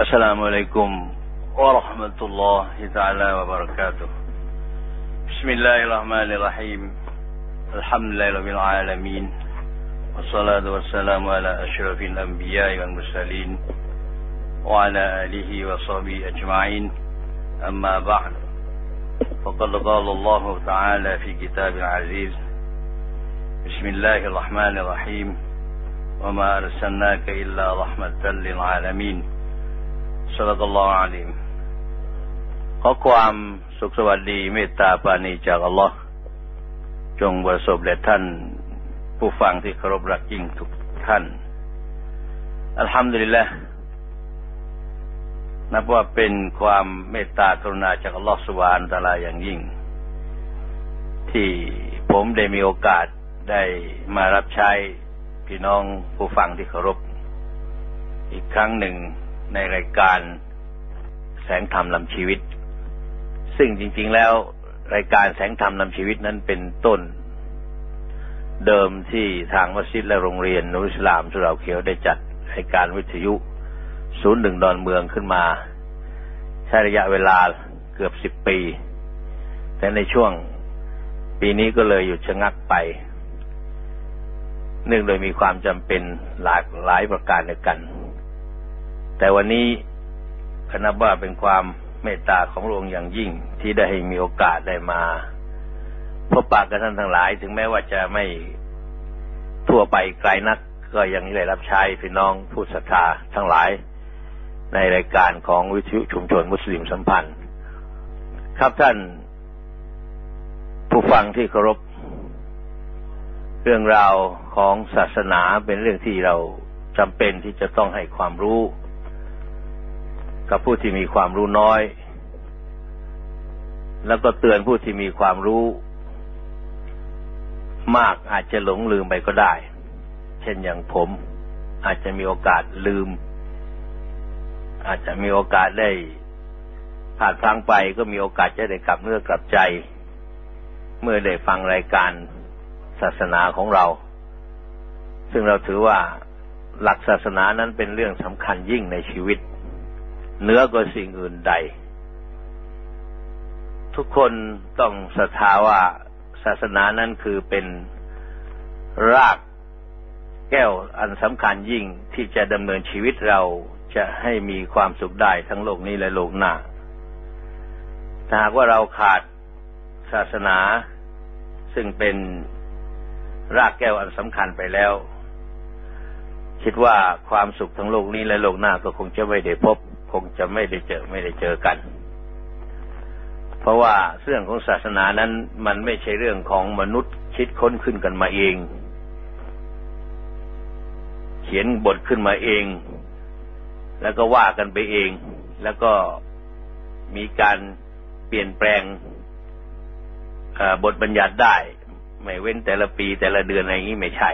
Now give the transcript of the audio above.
السلام عليكم ورحمة الله تعالى وبركاته بسم الله الرحمن الرحيم الحمد لله رب العالمين والصلاة والسلام على أشرف الأنبياء والمرسلين وعلى آله وصحبه أجمعين أما بعد فقد قال الله تعالى في كتاب العزيز بسم الله الرحمن الرحيم وما أرسلناك إلا رحمة للعالمين สลกลออาลิมขอความสุขสวัสดีเมตตาปาณีจากอัลลอฮ์จงประสบแด่ท่าน ผู้ฟังที่เคารพรักยิ่งทุกท่าน อัลฮัมดุลิลละนับว่าเป็นความเมตตากรุณาจากอัลลอฮ์สุบานตาลาอย่างยิ่ง ที่ผมได้มีโอกาสได้มารับใช้พี่น้องผู้ฟังที่เคารพ อีกครั้งหนึ่ง ในรายการแสงธรรมนำชีวิต ซึ่งจริง ๆ แล้วรายการแสงธรรมนำชีวิตนั้นเป็นต้น เดิมที่ทางมัสยิดและโรงเรียนนุสลามสุราเขียวได้จัดรายการวิทยุ ศูนย์หนึ่งดอนเมืองขึ้นมา ใช้ระยะเวลาเกือบสิบปี แต่ในช่วงปีนี้ก็เลยหยุดชะงักไป เนื่องโดยมีความจำเป็นหลากหลายประการในกัน แต่วันนี้คณะว่าเป็นความเมตตาของหลวงอย่างยิ่งที่ได้ให้มีโอกาสได้มาพบปะกับท่านทั้งหลาย ถึงแม้ว่าจะไม่ทั่วไปไกลนัก ก็ยังได้รับใช้พี่น้องผู้ศรัทธาทั้งหลาย ในรายการของวิทยุชุมชนมุสลิมสัมพันธ์ ครับท่าน ผู้ฟังที่เคารพ เรื่องราวของศาสนาเป็นเรื่องที่เราจำเป็นที่จะต้องให้ความรู้ กับผู้ที่มีความรู้น้อย แล้วก็เตือนผู้ที่มีความรู้ มากอาจจะหลงลืมไปก็ได้ เช่นอย่างผม อาจจะมีโอกาสลืม อาจจะมีโอกาสได้ผ่านพลังไปก็มีโอกาสจะได้กลับเนื้อกลับใจ เมื่อได้ฟังรายการศาสนาของเรา ซึ่งเราถือว่าหลักศาสนานั้นเป็นเรื่องสำคัญยิ่งในชีวิต เหนือกว่าสิ่งอื่นใด ทุกคนต้องศรัทธาว่าศาสนานั้นคือเป็นรากแก้วอันสำคัญยิ่งที่จะดำเนินชีวิตเราจะให้มีความสุขได้ทั้งโลกนี้และโลกหน้า ถ้าหากว่าเราขาดศาสนา ซึ่งเป็นรากแก้วอันสำคัญไปแล้ว คิดว่าความสุขทั้งโลกนี้และโลกหน้าก็คงจะไม่ได้พบ คงจะไม่ได้เจอไม่ได้เจอกัน เพราะว่าเรื่องของศาสนานั้นมันไม่ใช่เรื่องของมนุษย์คิดค้นขึ้นกันมาเอง เขียนบทขึ้นมาเอง แล้วก็ว่ากันไปเอง แล้วก็มีการเปลี่ยนแปลงบทบัญญัติได้ ไม่เว้นแต่ละปีแต่ละเดือนอะไรอย่างนี้ไม่ใช่